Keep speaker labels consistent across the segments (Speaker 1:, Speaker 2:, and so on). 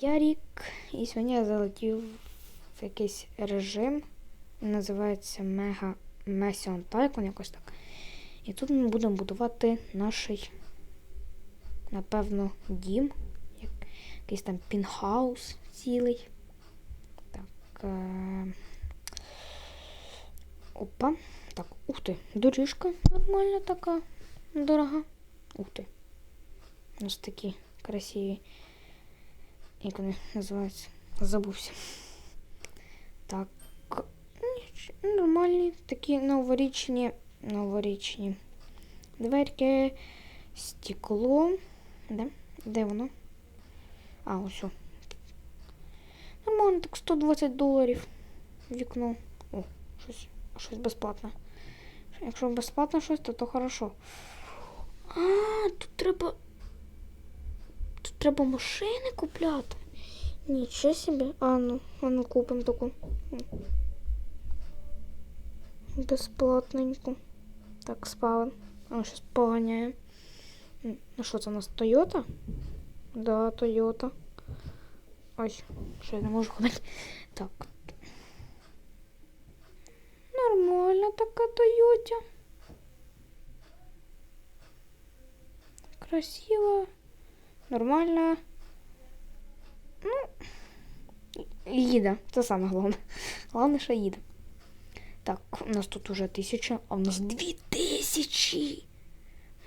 Speaker 1: Я рік, і сьогодні я залетів в якийсь режим. Називається Мега Месіон Тайкон, якось так. І тут ми будемо будувати наш, напевно, дім. Якийсь там пінхаус цілий. Так. Е... Опа. Так, ух ти, доріжка нормальна така, дорога. Ух ти. Ось такі красиві. Як вони називаються? Забувся. Так. Нормальні, такі новорічні, новорічні. Дверки, стекло. Де? Де воно? А, ось. Нормально, так 120 доларів. Вікно. О, щось, щось безплатне. Якщо безплатно щось, то, то хорошо. А, тут треба. Тут треба машини купляти. Нічого собі. А ну, а ну купимо таку. Безплатненьку. Так, спали. А щось поганяє. М, Ну що це у нас Тойота? Да, Тойота. Ой, що я не можу ходити. Так. Нормальна така Тойотя. Красиво. Нормально. Ну, їде. Це саме головне. Головне, що їде. Так, у нас тут уже тисяча, а у нас дві тисячі.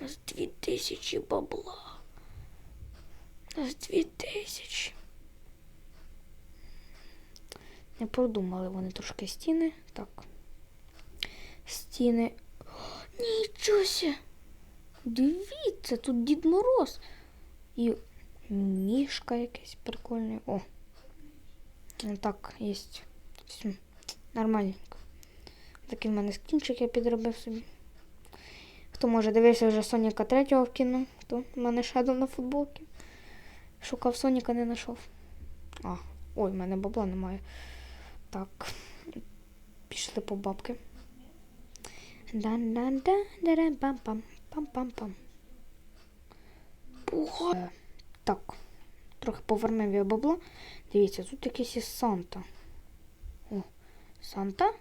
Speaker 1: У нас дві тисячі бабла. У нас дві тисячі. Не продумали вони трошки стіни. Так. Стіни. Нічого ся. Дивіться, тут Дід Мороз. І мішка якийсь прикольний. О. Ну, Так, є. Все. Нормальненько. Такий в мене скінчик я підробив собі. Хто може дивився вже Соніка 3 в кіно, то в мене шедов на футболці. Шукав Соніка, не знайшов. А, ой, в мене бабла немає. Так. Пішли по бабки. Дан-дан-да-да-да-пам-пам. Е, Так. Трохи повернемо я бабло. Дивіться, тут якийсь є Санта. О, Санта?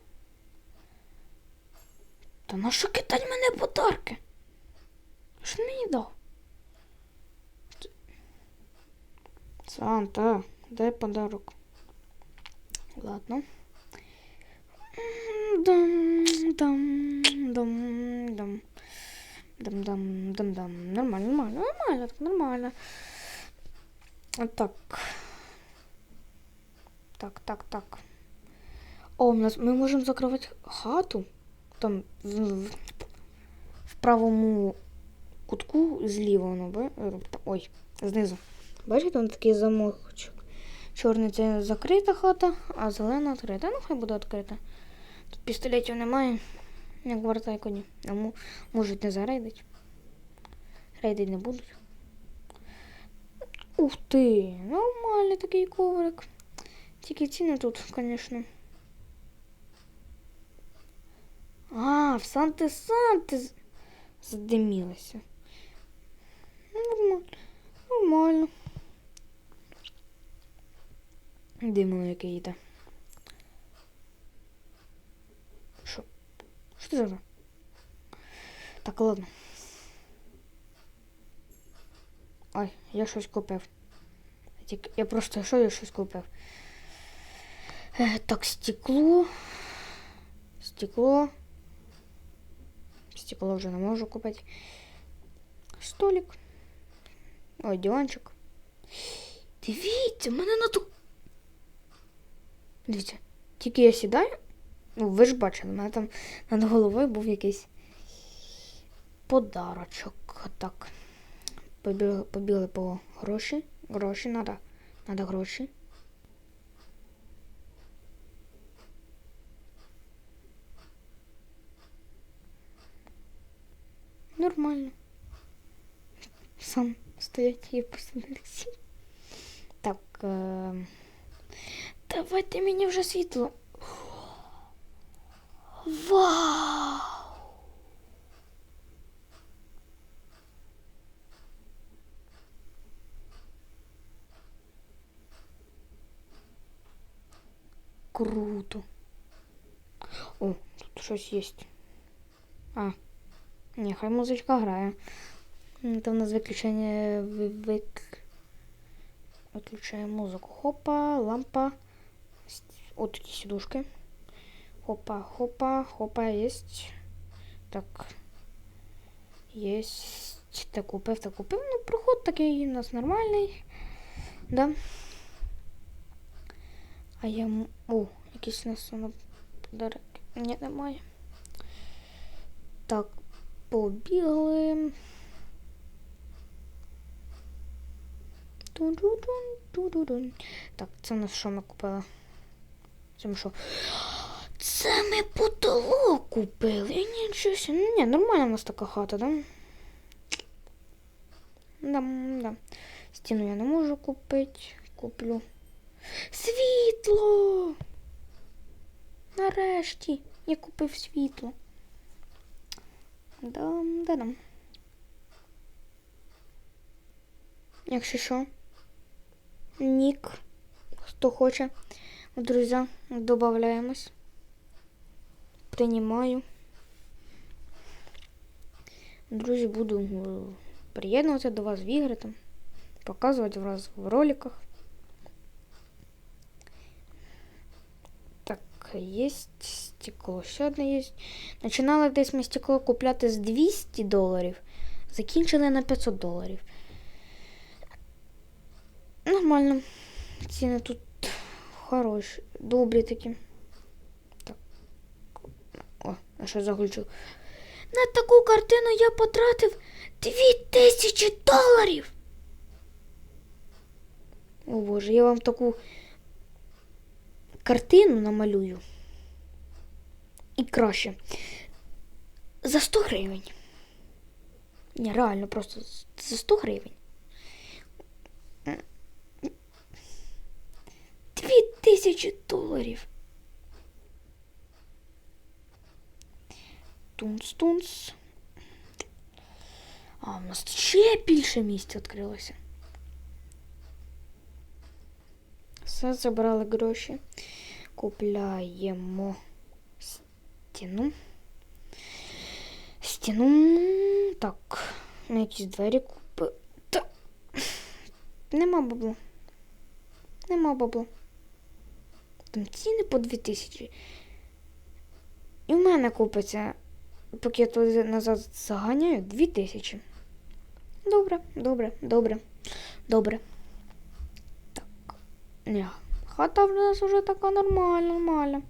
Speaker 1: Та на що кидать мене подарки? Що він мені дав? Санта, дай подарок. Ладно. Дам, дам, дам, дам. Дам, дам, дам, дам. Нормально, нормально, нормально, так нормально. Так. Так, так, так. О, у нас ми можемо закривати хату. Там в, в, правому кутку зліва воно, ой, знизу. Бачите, там такий замочок. Чорний це закрита хата, а зелена відкрита. Ну, хай буде відкрита. Тут пістолетів немає, як в Вартайконі. А мо- можуть не зарейдить. Рейдить не будуть. Ух ти, нормальний такий коврик. Тільки ціни тут, звісно. А, в Санти з- задимілося. Нормально. Нормально. Димно яке йде. Що це за? Так, ладно. Ой, я щось купив. Тільки- Я просто що я щось купив. Е, так, стекло. Стекло. Стекло вже не можу купити. Столик. Ой, диванчик. Дивіться, в мене на ту. Дивіться, тільки я сідаю. Ну, ви ж бачили, у мене там над головою був якийсь подарочок. Так. Побігли, побігли по гроші. Гроші надо. Надо гроші. Нормально. Сам стоять і посадився. Так. Е... Давайте мені вже світло. Вау! круто. О, тут щось є. А. Ні, хай музичка грає. Там у нас виключення ви- вик... Виключаємо музику. Хопа, лампа. От такі сідушки. Хопа, хопа, хопа, єсть. Так. Єсть. Так купив, так купив. Ну, проход такий у нас нормальний. Да. А я. О, якийсь у нас подарок. Ні, немає. Так, побігли. Ту-ду-дун, ту-ду-дун. Так, це у нас що ми купили? Це ми що? Це ми потолок купили. Нічого. Ну, ні, нормальна у нас така хата, да? Да, да. Стіну я не можу купити. Куплю. Світло! Нарешті я купив світло. Дам, дам. Якщо що, нік, хто хоче, друзі, додаємось. Приймаю. Друзі, буду е, приєднуватися до вас в ігри там, показувати вас в роликах. Так, є стекло. Ще одне є. Починали десь ми стекло купляти з 200 доларів, закінчили на 500 доларів. Нормально. Ціни тут хороші, добрі такі. Що заглючив? На таку картину я потратив 2000 доларів. О боже, я вам таку картину намалюю. І краще. За 100 гривень. Ні, реально, просто за 100 гривень. Дві тисячі доларів. Тунц-тунц. А, у нас ще більше місць відкрилося. Все забрали гроші. Купляємо стіну. Стіну. Так. Якісь двері купи. Та. Нема бабла. Нема бабла. Там ціни по 2000. І в мене купиться, поки я туди назад заганяю, 2000. Добре, добре, добре, добре. Так. Ні. Хата в нас вже така нормальна, нормальна.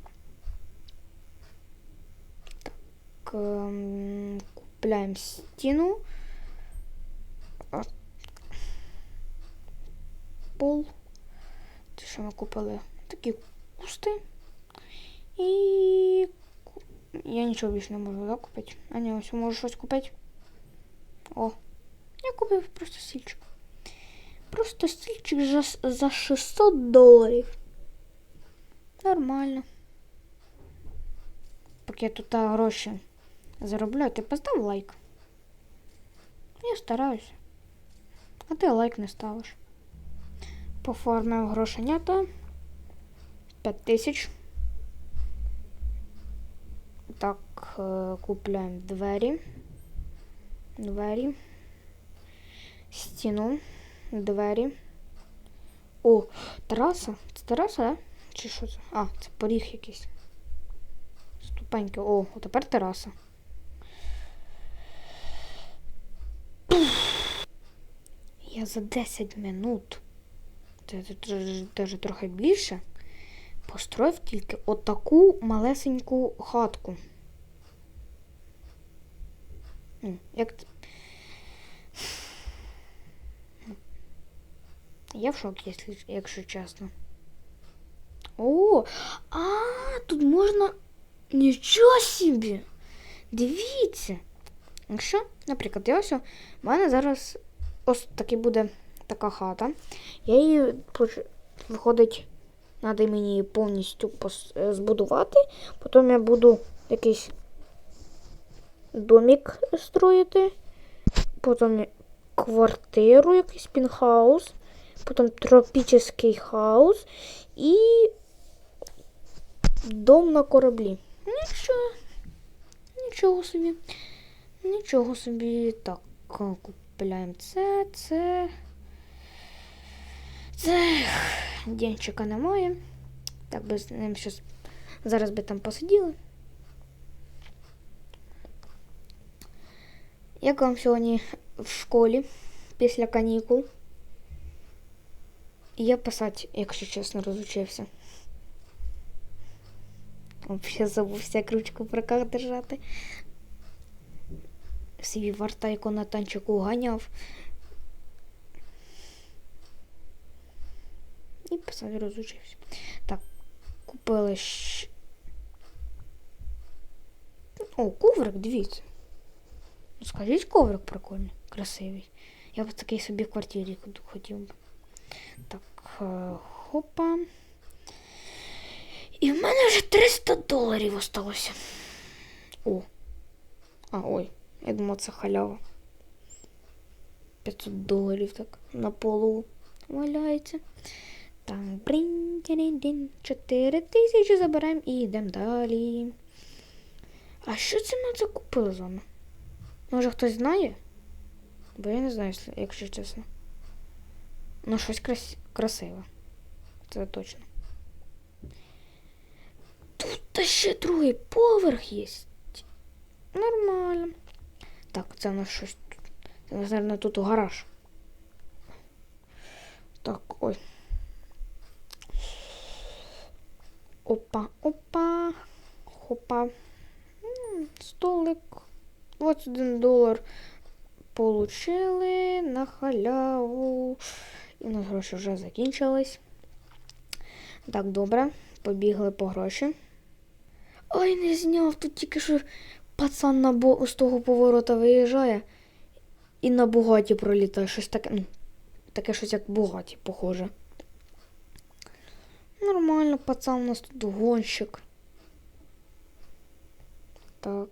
Speaker 1: Так. ем, купляємо стіну. Пол. Це що ми купили? Такі кусти. І я нічого більше не можу да, купити. А ні, ось можу щось купити. О, я купив просто стільчик. Просто стільчик за, за 600 доларів. Нормально. Поки я тут гроші заробляю, ти постав лайк. Я стараюся. А ти лайк не ставиш. Поформив грошенята. 5 тисяч. Так, е, купляємо двері. Двері. Стіну. Двері. О, тераса. Це тераса, да? Чи що це? А, це поріг якийсь. Ступеньки. О, тепер тераса. Я за 10 минут, це навіть трохи більше, построїв тільки отаку малесеньку хатку. Як... Я в шокі, якщо чесно. О, а, тут можна. Нічого собі! Дивіться. Якщо, наприклад, я ось, у мене зараз ось таки буде така хата. Я її виходить, треба мені її повністю е, збудувати. Потім я буду якийсь домик строїти. Потім квартиру, якийсь пінхаус. Потім тропічний хаус і Дом на кораблі. Нічого. Нічого собі. Нічого собі. Так, купляємо це, це. Це. Денчика немає. Так би з ним щось. Зараз би там посиділи. Як вам сьогодні в школі після канікул? Я писати, якщо чесно, розучився. Взагалі забувся як ручку в руках держати. Свій вартайко на танчику ганяв. І писати розучився. Так, купили щ... О, коврик, дивіться. Ну, Скажіть, коврик прикольний, красивий. Я б такий собі в квартирі хотів би. Так, е, хопа. І в мене вже 300 доларів осталося. О. А, ой, я думав, це халява. 500 доларів так на полу валяється. Там брин дін 4 тисячі забираємо і йдемо далі. А що це ми це купили з вами? Може хтось знає? Бо я не знаю, якщо чесно. Ну, щось крас... красиве. Це точно. Тут та ще другий поверх є. Нормально. Так, це у нас щось тут. Це, мабуть, тут гараж. Так, ой. Опа, опа. Хопа. Столик. 21 долар получили на халяву. І у нас гроші вже закінчились. Так, добре. Побігли по гроші. Ой, не зняв. Тут тільки що пацан на бо... з того поворота виїжджає і на Бугаті пролітає. Щось таке. Ну, таке щось як Бугаті, похоже. Нормально, пацан у нас тут гонщик. Так,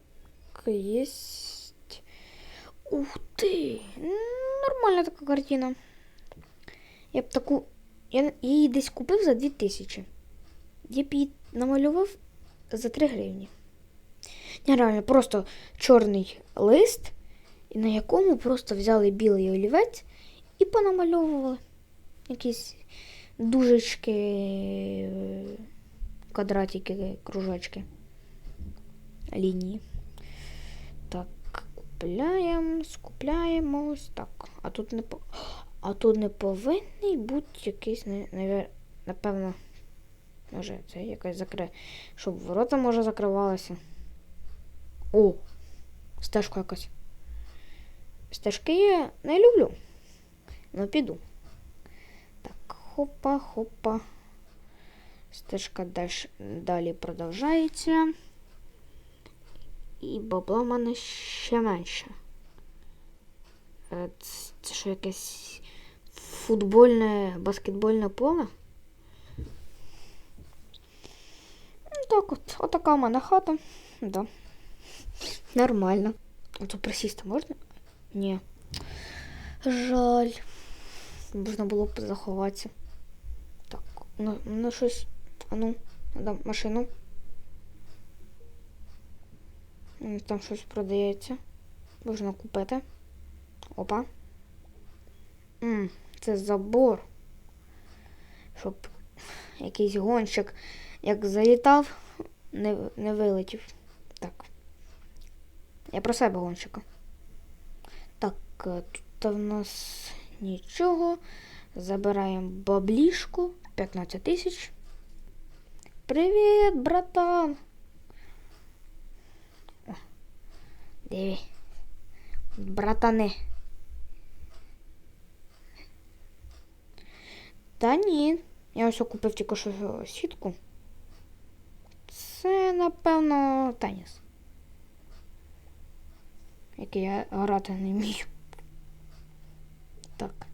Speaker 1: есть. Ух ты! Нормальна така картина. Я б таку. Я її десь купив за 2000. Я б її намалював за 3 гривні. Нереально, просто чорний лист, на якому просто взяли білий олівець і понамальовували якісь дужечки, квадратики, кружочки, лінії. Купляємо, скупляємось. Так, а тут не. А тут не повинний бути якийсь, напевно, може, це якась закри... Щоб ворота, може, закривалися. О! Стежка якась. Стежки я не люблю. Ну, піду. Так, хопа, хопа. Стежка далі продовжається. І бабла в мене ще менше. Е, Це що якесь футбольне, баскетбольне поле? Ну, Так от, отака в мене хата. Да. Нормально. А то присісти можна? Ні. Жаль. Можна було б заховатися. Так, ну, ну щось. А ну, надо машину. М, Там щось продається. Можна купити. Опа. М, це забор. Щоб якийсь гонщик, як залітав, не, не вилетів. Так. Я про себе гонщика. Так, е, тут в нас нічого. Забираємо баблішку 15 тисяч. Привіт, братан! О, диви. Братани. Та ні. Я ось купив тільки що сітку. Це, напевно, теніс. Який я грати не вмію. Так.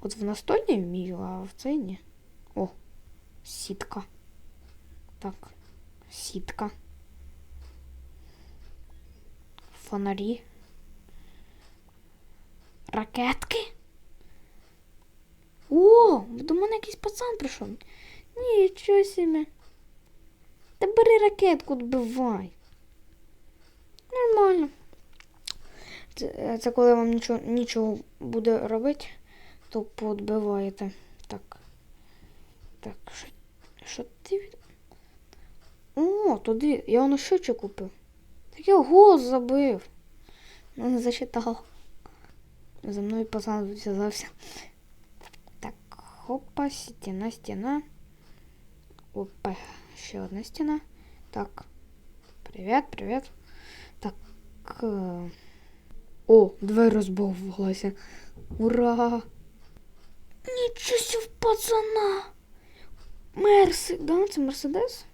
Speaker 1: От в настольний вмію, а в цей ні. О, сітка. Так, сітка. Фонарі. Ракетки. О, до мене якийсь пацан прийшов. Нічого собі. Та бери ракетку, відбивай. Нормально. Це, це коли вам нічого, нічого буде робити, то подбиваєте. Так. Так, що, ти від... О, туди. Я воно щочі купив. Я гол забив. Не зачитав. За мною пацан зв'язався. Так, хопа, стіна, стіна. Опа, ще одна стіна. Так. Привіт, привіт. Так. е, О, двері розбавилася. Ура! Нічого в пацана! Мерси, да, це Мерседес?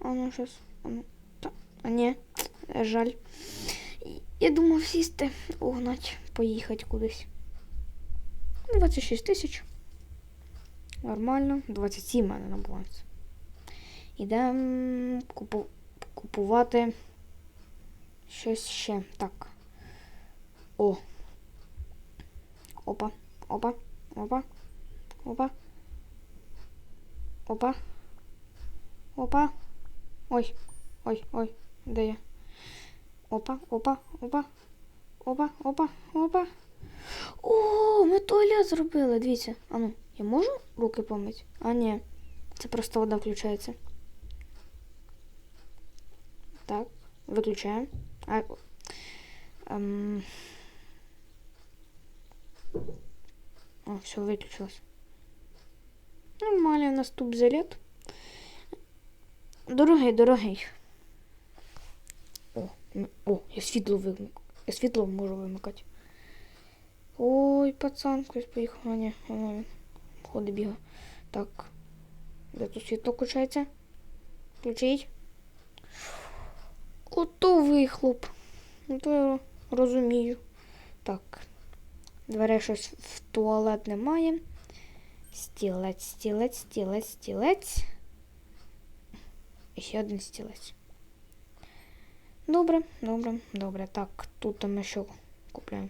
Speaker 1: А ну. А, ну, та, а ні, е, жаль. Я думав сісти, угнать, поїхати кудись. 26 тисяч. Нормально. 27 в мене на балансі. Ідемо купу... купувати щось ще. Так. О. Опа. Опа. Опа. Опа. Опа. Опа. Ой. Ой, ой. Де я? Опа, опа, опа. Опа, опа, опа. О, ми туалет зробили. Дивіться. А ну, я можу руки помити? А ні. Це просто вода включається. Так, виключаємо. А, ем... О, все, виключилось. Нормально, у нас тут залет. Дорогий, дорогий. О, о, я світло вимикаю. Я світло можу вимикати. Ой, пацан, хтось поїхав. А, ні, воно. Ходи бігає. Так. Де тут світло включається? Включить. Ото вихлоп. Ну, то я розумію. Так. Дверей щось в туалет немає. Стілець, стілець, стілець, стілець. Ще один стілець. Добре, добре, добре. Так, тут ми що купляємо?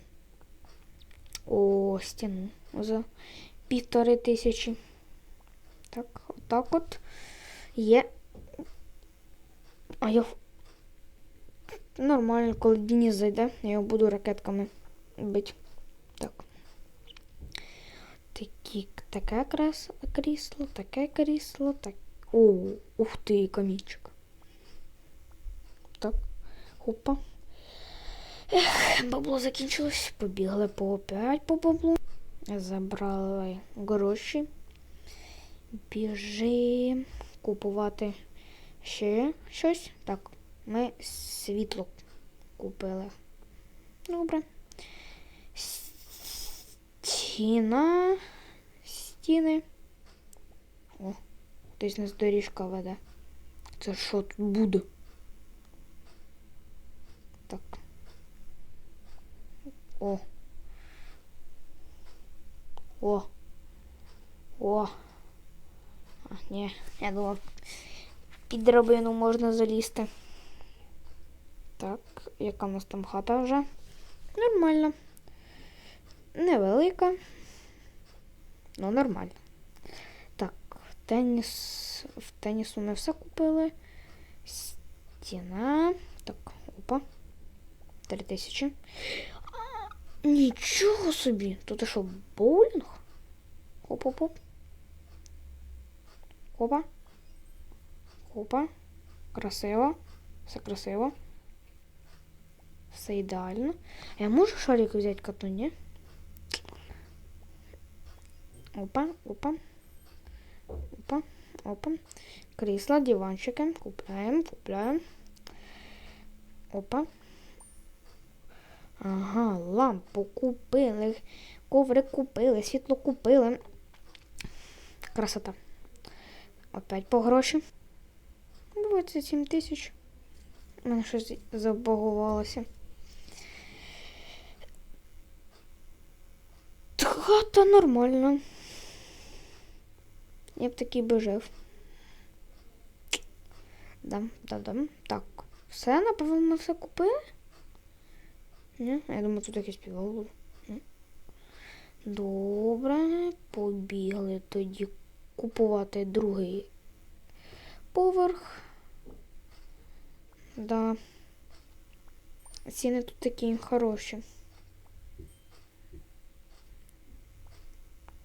Speaker 1: О, стіну за півтори тисячі. Так, отак от є. А я нормально, коли Денис зайде, я його буду ракетками бити. Так. Такі, таке крісло, таке крісло, так. О, ух ти, камінчик. Так, опа. Ех, бабло закінчилось. Побігли по опять по баблу. Забрали гроші. Біжи купувати ще щось. Так, ми світло купили. Добре. Стіна. Стіни. О, десь нас доріжка веде. Це що тут буде? Так. О. О. О. А, ні, я думав, під драбину можна залізти. Так, яка в нас там хата вже? Нормально. Невелика. Ну, нормально. Так, теніс. В тенісу ми все купили. Стіна. Так, опа. Три тисячі. А, Нічого собі. Тут що, боулінг? Оп-оп-оп. Опа. Опа. Красиво. Все красиво. Все ідеально. А я можу шарик взяти коту, ні? Опа, опа. Опа, опа. Крісла, диванчики. Купляємо, купляємо. Опа. Ага, лампу купили, коврик купили, світло купили. Красота. Опять по гроші. 27 тисяч. У мене щось забагувалося. Хата нормальна. Я б такий би жив. Дам, дам, дам. Так. Все, напевно, все купили? Ні? Я думаю, тут якийсь. Ні? Добре, побігли тоді купувати другий поверх. Да. Ціни тут такі хороші.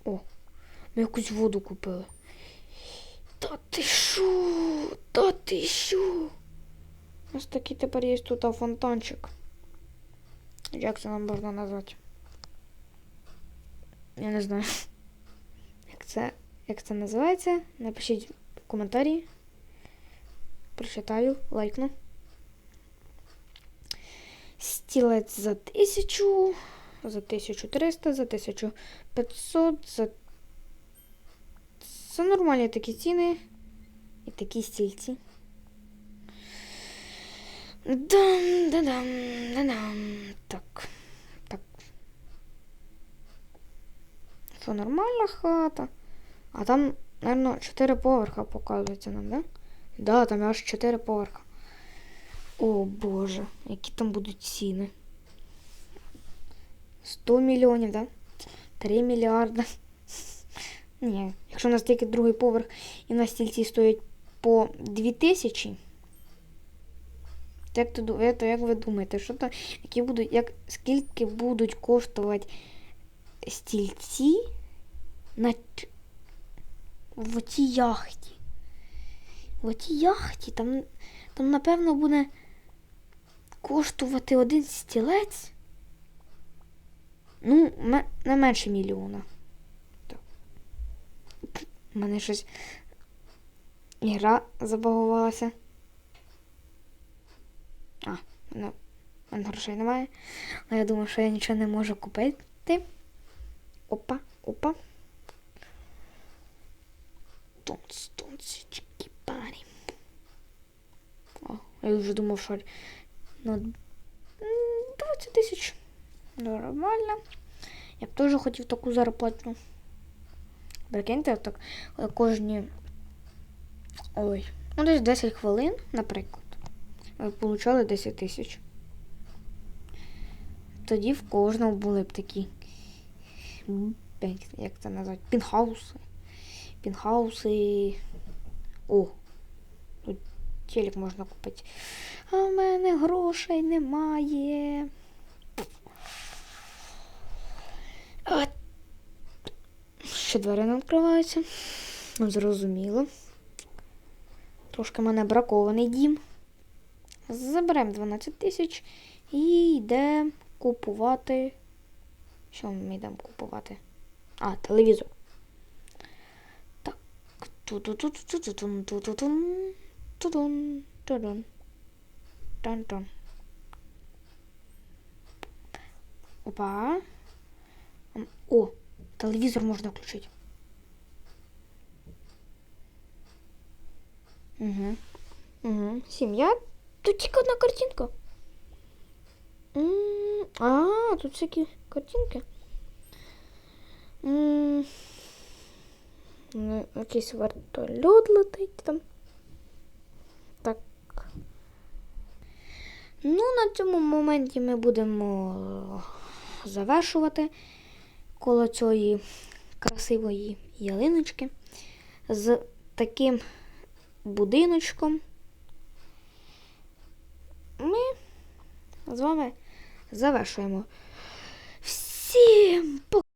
Speaker 1: О, ми якусь воду купили. Та ти що? Та ти що? Нас такий тепер є тут фонтанчик. Як це нам можна назвати? Я не знаю. Як це, як це називається? Напишіть в коментарі. Прочитаю, лайкну. Стілець за тисячу, за 1300, за 1500, за. Це нормальні такі ціни. І такі стільці. Дам, да-дам, да-дам. Так. Так. Що, нормальна хата? А там, наверное, 4 поверха показується нам, да? Да, там аж 4 поверха. О Боже, які там будуть ціни. 100 мільйонів, да? 3 мільярда. Ні, якщо у нас тільки другий поверх і на стільці стоять по 2000, то як, то, як ви думаєте, що то, які будуть, як, скільки будуть коштувати стільці на, в цій яхті? В цій яхті там, там напевно буде коштувати один стілець. Ну, не менше мільйона. У мене щось ігра забагувалася. А, в в мене грошей немає. Але я думаю, що я нічого не можу купити. Опа, опа. Тонц, тонцички, парі. О, я вже думав, що ну, 20 тисяч. Нормально. Я б теж хотів таку зарплату. Прикиньте, так е, кожні. Ой. Ну, десь 10 хвилин, наприклад. Ви получали 10 тисяч. Тоді в кожному були б такі. як- це назвати? Пінхауси. Пінхауси. О! Тут телек можна купити. А в мене грошей немає. А... Ще двері не відкриваються. Ну, зрозуміло. Трошки в мене бракований дім. Заберемо 12 тисяч і йдемо купувати. Що ми йдемо купувати? А, телевізор. Так. Опа. О, телевізор можна включити. Угу. Угу. Сім'я. Тут тільки одна картинка. М, А, тут всякі картинки. М, ну, Якийсь вертольот летить там. Так. Ну, на цьому моменті ми будемо завершувати коло цієї красивої ялиночки з таким будиночком. Ми з вами завершуємо. Всім пока!